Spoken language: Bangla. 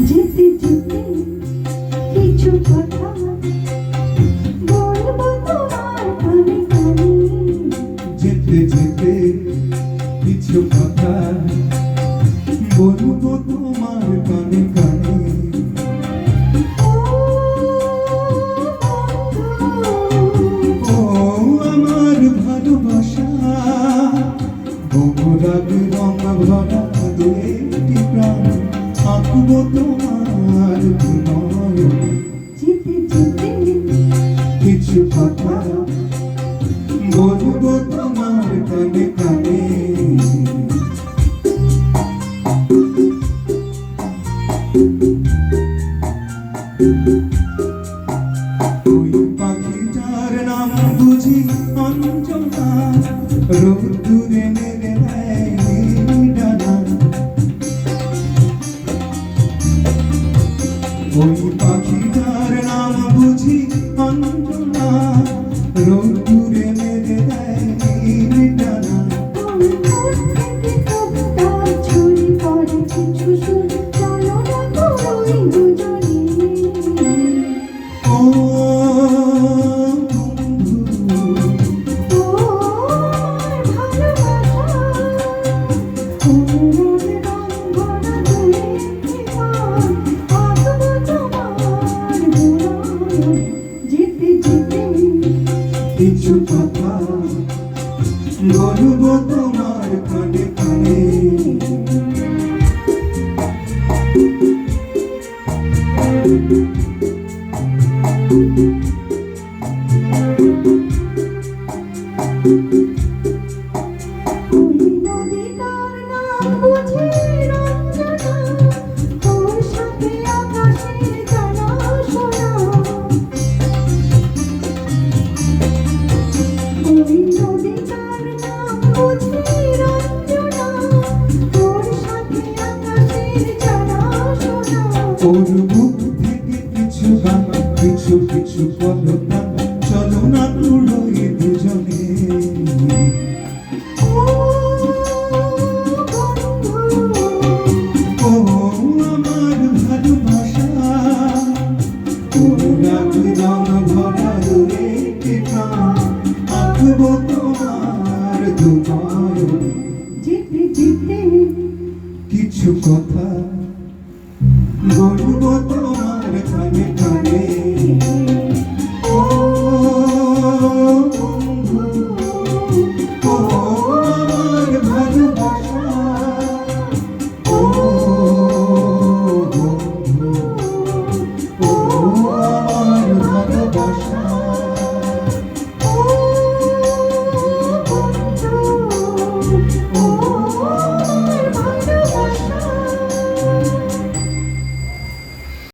যেতে যেতে কিছু কথা যেতে যেতে কিছু কথা বলব তোমার বগুড়ার রং ভরা দুটি প্রাণ। আঁকবো তোমার কিছু কথা বলব তোমার কানে কানে। ওই পাখিটার নাম বুঝি অঞ্জনা। রোদ্দুরে মেরে দেয় ওই পাখিটার নাম বুঝি অঞ্জনা। রোদ্দুরে মেরে দেয় ডানা ওই বলব তোমার কানে কানে ওই নদীটার নাম বুঝি গান কিছু কিছু পদগান চলো না দুজনে। ও আমার ভালোবাসা ওর রাগ ভরা দুটি আঁকবো তোমার দুনয়ন যেতে যেতে কিছু কথা বলব তো?